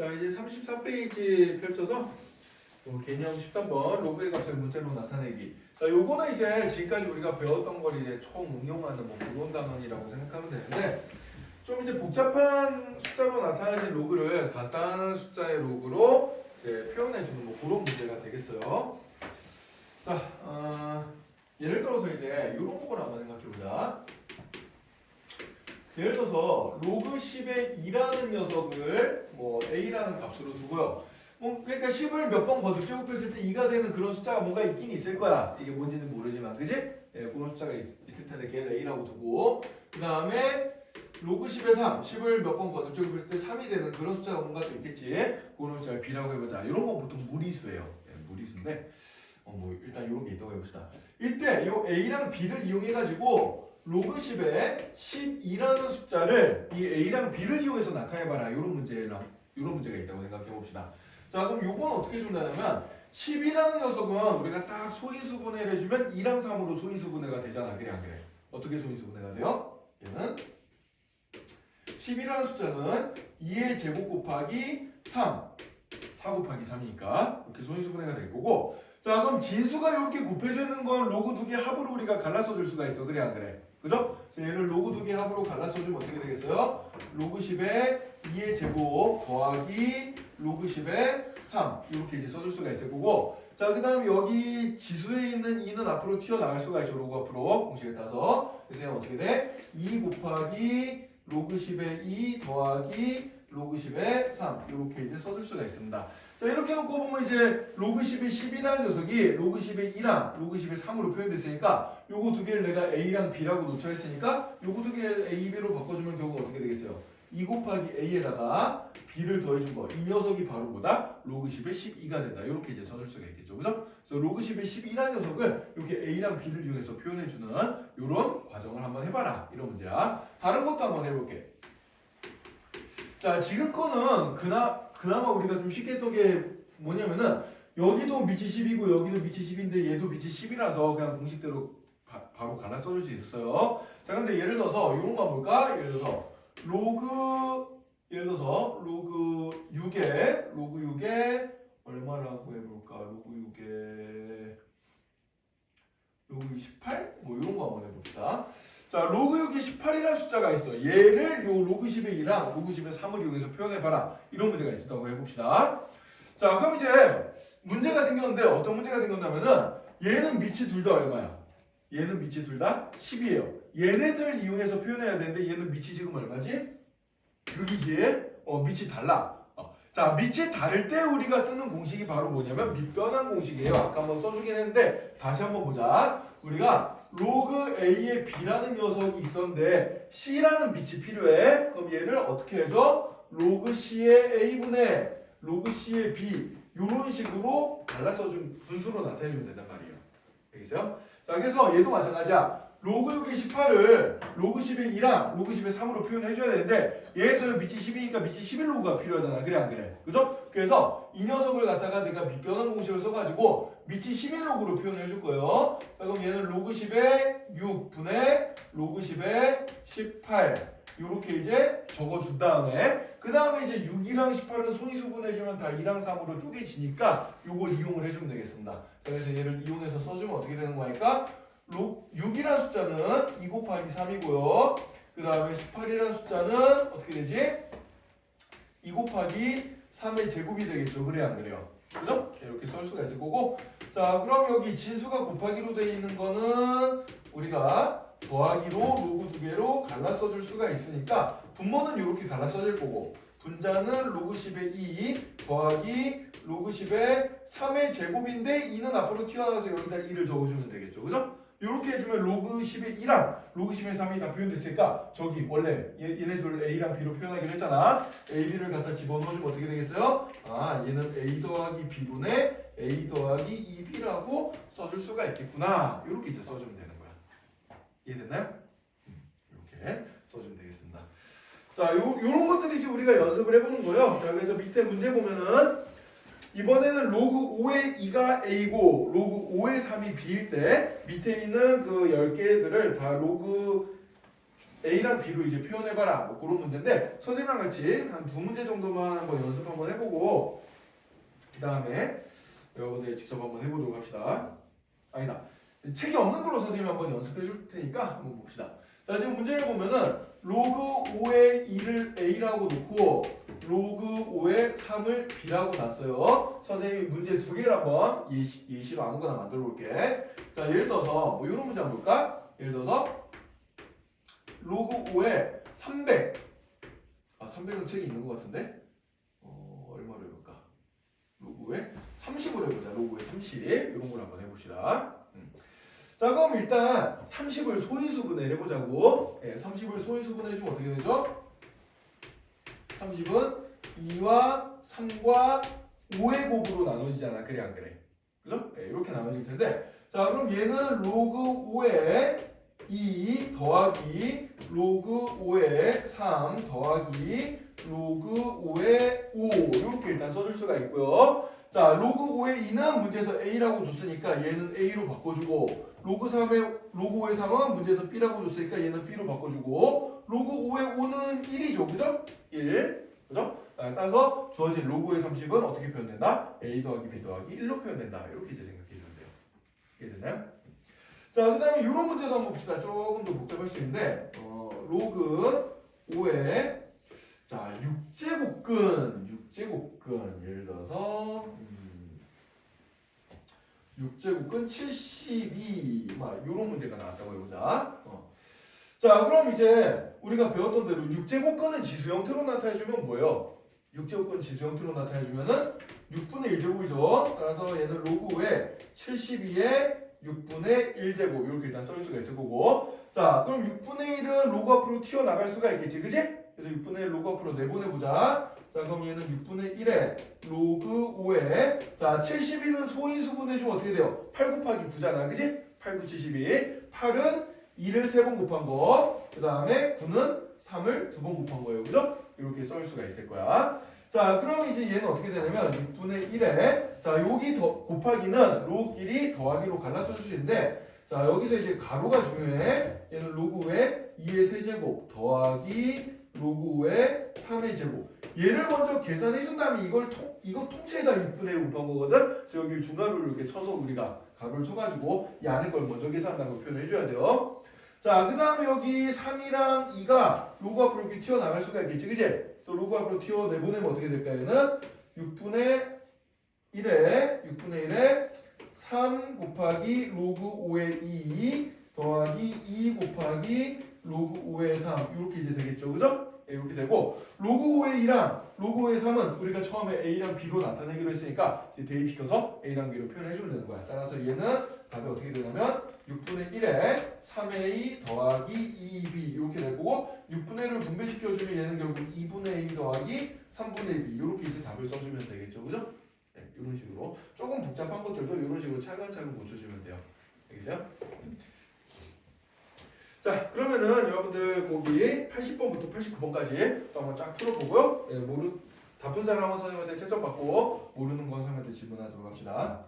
자 이제 34페이지 펼쳐서 요 개념 13번 로그의 값을 문자로 나타내기. 자 요거는 이제 지금까지 우리가 배웠던 걸 이제 총 응용하는 뭐 그런 단원이라고 생각하면 되는데 좀 이제 복잡한 숫자로 나타내는 로그를 간단한 숫자의 로그로 이제 표현해주는 뭐 그런 문제가 되겠어요. 자 어, 예를 들어서 이제 이런 걸 한번 생각해보자. 예를 들어서 로그 10의 2라는 녀석을 뭐 a라는 값으로 두고요. 뭐 그러니까 10을 몇 번 거듭 곱했을 때 2가 되는 그런 숫자가 뭔가 있긴 있을 거야. 이게 뭔지는 모르지만, 그지? 예, 그런 숫자가 있, 있을 텐데 걔를 a라고 두고 그 다음에 로그 10의 3, 10을 몇 번 거듭 곱했을 때 3이 되는 그런 숫자가 뭔가 또 있겠지. 그런 숫자를 b라고 해보자. 이런 거 보통 무리수예요. 예, 무리수인데 어, 뭐 일단 이런 게 있다고 해봅시다. 이때 요 a랑 b를 이용해가지고 로그 10에 12라는 숫자를 이 a랑 b를 이용해서 나타내봐라. 이런 문제를 이런 문제가 있다고 생각해 봅시다. 자 그럼 요건 어떻게 준다냐면 10이라는 녀석은 우리가 딱 소인수 분해를 해주면 2랑 3으로 소인수 분해가 되잖아. 그래 안 그래? 어떻게 소인수 분해가 돼요? 얘는 10이라는 숫자는 2의 제곱 곱하기 3 4 곱하기 3이니까 이렇게 소인수 분해가 될 거고 자 그럼 진수가 이렇게 곱해져 있는 건 로그 두 개 합으로 우리가 갈라서 줄 수가 있어 그래 안 그래 그죠? 그래서 얘를 로그 두 개 합으로 갈라서 주면 어떻게 되겠어요? 로그 10에 2의 제곱 더하기 로그 10에 3 이렇게 이제 써줄 수가 있을 거고 자 그 다음 여기 지수에 있는 2는 앞으로 튀어나갈 수가 있죠 로그 앞으로 공식에 따서 그래서 얘는 어떻게 돼? 2 곱하기 로그 10에 2 더하기 로그 10에 3 이렇게 이제 써줄 수가 있습니다 자 이렇게 놓고 보면 이제 로그 10의 10이라는 녀석이 로그 10의 2랑 로그 10의 3으로 표현됐으니까 요거 두 개를 내가 A랑 B라고 놓쳐했으니까 요거 두 개를 A, B로 바꿔주면 결국 어떻게 되겠어요? 2 곱하기 A에다가 B를 더해준 거. 이 녀석이 바로 뭐다? 로그 10의 12가 된다. 이렇게 이제 써줄 수가 있겠죠. 그죠? 그래서 로그 10의 12라는 녀석을 이렇게 A랑 B를 이용해서 표현해주는 이런 과정을 한번 해봐라. 이런 문제야. 다른 것도 한번 해볼게. 자, 지금 거는 그나, 그나마 우리가 좀 쉽게 했던 게 뭐냐면은 여기도 밑이 10이고 여기도 밑이 10인데 얘도 밑이 10이라서 그냥 공식대로 바, 바로 갈아 써줄 수 있었어요. 자, 근데 예를 들어서 이런 거 볼까? 예를 들어서 로그 예를 들어서 로그 6에 로그 6에 얼마라고 해볼까? 로그 6에 로그 28? 뭐 이런 거 한번 해봅시다. 자, 로그 6이 18이라는 숫자가 있어. 얘를 요 로그 10의 2랑 로그 10의 3을 이용해서 표현해봐라. 이런 문제가 있었다고 해봅시다. 자, 그럼 이제 문제가 생겼는데 어떤 문제가 생겼냐면은 얘는 밑이 둘 다 얼마야? 얘는 밑이 둘 다 10이에요. 얘네들 이용해서 표현해야 되는데 얘는 밑이 지금 얼마지? 6이지? 어, 밑이 달라. 어. 자, 밑이 다를 때 우리가 쓰는 공식이 바로 뭐냐면 밑변환 공식이에요. 아까 한번 써주긴 했는데 다시 한번 보자. 우리가 로그 A에 B라는 녀석이 있었는데 C라는 빛이 필요해. 그럼 얘를 어떻게 해줘? 로그 C의 A분의 로그 C의 B 이런 식으로 갈라서준 분수로 나타내주면 된단 말이에요. 알겠어요? 자, 그래서 얘도 마찬가지야. 로그 6의 18을 로그 10의 2랑 로그 10의 3으로 표현해 줘야 되는데 얘들은 밑이 10이니까 밑이 11 로그가 필요하잖아. 그래 안 그래? 그죠? 그래서 이 녀석을 갖다가 내가 밑변환 공식을 써가지고 밑이 11 로그로 표현해 줄 거예요. 자, 그럼 얘는 로그 10의 6분의 로그 10의 18 이렇게 이제 적어준 다음에 그 다음에 이제 6이랑 18은 소인수분해주면 다 2랑 3으로 쪼개지니까 요걸 이용을 해주면 되겠습니다. 자, 그래서 얘를 이용해서 써주면 어떻게 되는 거니까 로, 6이라는 숫자는 2 곱하기 3이고요. 그 다음에 18이라는 숫자는 어떻게 되지? 2 곱하기 3의 제곱이 되겠죠. 그래 안 그래요? 그죠? 이렇게 쓸 수가 있을 거고 자 그럼 여기 진수가 곱하기로 되어 있는 거는 우리가 더하기로 로그 두 개로 갈라 써줄 수가 있으니까 분모는 이렇게 갈라 써질 거고 분자는 로그 10의 2 더하기 로그 10의 3의 제곱인데 2는 앞으로 튀어나가서 여기다 2를 적어주면 되겠죠. 그죠? 이렇게 해주면 로그 10의 2랑 로그 10의 3이 다 표현됐으니까 저기 원래 얘, 얘네들 A랑 B로 표현하기로 했잖아. A, B를 갖다 집어넣어주면 어떻게 되겠어요? 아 얘는 A 더하기 B분의 A 더하기 2B라고 써줄 수가 있겠구나. 이렇게 이제 써주면 되는 거야. 이해됐나요? 음, 이렇게 써주면 되겠습니다. 자, 요, 요런 것들이 이제 우리가 연습을 해보는 거예요. 자, 그래서 밑에 문제 보면은 이번에는 로그 5의 2가 A고 로그 5의 3이 B일 때 밑에 있는 그 10개들을 다 로그 A랑 B로 이제 표현해봐라. 뭐 그런 문제인데 서재랑 같이 한 두 문제 정도만 한번 연습 한번 해보고 그 다음에 여러분들 직접 한번 해보도록 합시다. 아니다. 책이 없는 걸로 선생님 한번 연습해 줄 테니까 한번 봅시다. 자 지금 문제를 보면은 로그 5의 2를 A라고 놓고 로그 5의 3을 B라고 놨어요. 선생님이 문제 두 개를 한번 예시, 예시로 아무거나 만들어 볼게. 자, 예를 들어서 뭐 이런 문제 한번 볼까? 예를 들어서 로그 5의 300. 아, 300은 책이 있는 것 같은데? 어, 얼마로 해볼까? 로그에 30으로 해보자. 로그에 30. 이런 걸 한번 해봅시다. 음. 자, 그럼 일단 30을 소인수분해를 해보자고. 예, 30을 소인수분해 해주면 어떻게 되죠? 30은 2와 3과 5의 곱으로 나눠지잖아. 그래, 안 그래? 그죠? 예, 이렇게 나눠질 텐데. 자, 그럼 얘는 로그 5에 2 더하기 로그 5에 3 더하기 로그 5에 5 이렇게 일단 써줄 수가 있고요. 자, 로그 5의 2는 문제에서 A라고 줬으니까 얘는 A로 바꿔주고 로그 3의 로그 5의 3은 문제에서 B라고 줬으니까 얘는 B로 바꿔주고 로그 5의 5는 1이죠, 그죠? 1, 그죠? 아, 따라서 주어진 로그의 30은 어떻게 표현된다? A 더하기 B 더하기 1로 표현된다. 이렇게 이제 생각해 주면 돼요. 이해됐나요? 자, 그 다음에 이런 문제도 한번 봅시다. 조금 더 복잡할 수 있는데, 어, 로그 5에, 자, 6제곱근, 6제곱근, 예를 들어서, 음, 6제곱근 72, 막, 요런 문제가 나왔다고 해보자. 어. 자, 그럼 이제 우리가 배웠던 대로 6제곱근은 지수 형태로 나타내주면 뭐예요? 6제곱근 지수 형태로 나타내주면은 6분의 1제곱이죠. 따라서 얘는 로그에 72에 6분의 1제곱 이렇게 일단 쓸 수가 있을 거고 자 그럼 6분의 1은 로그 앞으로 튀어나갈 수가 있겠지 그지? 그래서 6분의 1 로그 앞으로 내보내보자 자 그럼 얘는 6분의 1에 로그 5에 자 72는 소인수 분해주면 어떻게 돼요? 8 곱하기 9잖아 그지? 8, 9, 72 8은 2를 3번 곱한 거그 다음에 9는 3을 2번 곱한 거예요 그죠? 이렇게 쓸 수가 있을 거야 자, 그럼 이제 얘는 어떻게 되냐면 6분의 1에 자, 여기 더 곱하기는 로그 1이 더하기로 갈라서 있는데 자, 여기서 이제 가로가 중요해. 얘는 로그의 2의 세제곱 더하기 로그의 3의 제곱. 얘를 먼저 계산해 준 다음에 이걸 통 이거 통째에다 6분의 1 곱한 거거든. 그래서 여기를 중괄호를 이렇게 쳐서 우리가 가로를 쳐가지고 이 안에 걸 먼저 계산한다고 표현해 줘야 돼요. 자, 그 다음에 여기 3이랑 2가 로그 앞으로 이렇게 튀어나갈 수가 있겠지, 그지? 그래서 로그 앞으로 튀어내보내면 어떻게 될까, 얘는? 6분의 1에, 6분의 1에 3 곱하기 로그 5의 2 더하기 2 곱하기 로그 5의 3 이렇게 이제 되겠죠, 그죠? 예, 이렇게 되고 로그 5의 2랑 로그 5의 3은 우리가 처음에 A랑 B로 나타내기로 했으니까 이제 대입시켜서 A랑 B로 표현해 주면 되는 거야. 따라서 얘는 답이 어떻게 되냐면 6분의 1에 3a 더하기 2b 이렇게 될 거고 6분의 1을 분배시켜주면 얘는 결국 2분의 a 더하기 3분의 b 이렇게 이제 답을 써주면 되겠죠 그죠? 네, 이런 식으로 조금 복잡한 것들도 이런 식으로 차근차근 고쳐주면 돼요 알겠어요? 자 그러면은 여러분들 거기 80번부터 89번까지 또 한번 쫙 풀어보고요. 네, 모르 답은 사람은 선생님한테 채점 받고 모르는 건 선생님한테 질문하도록 합시다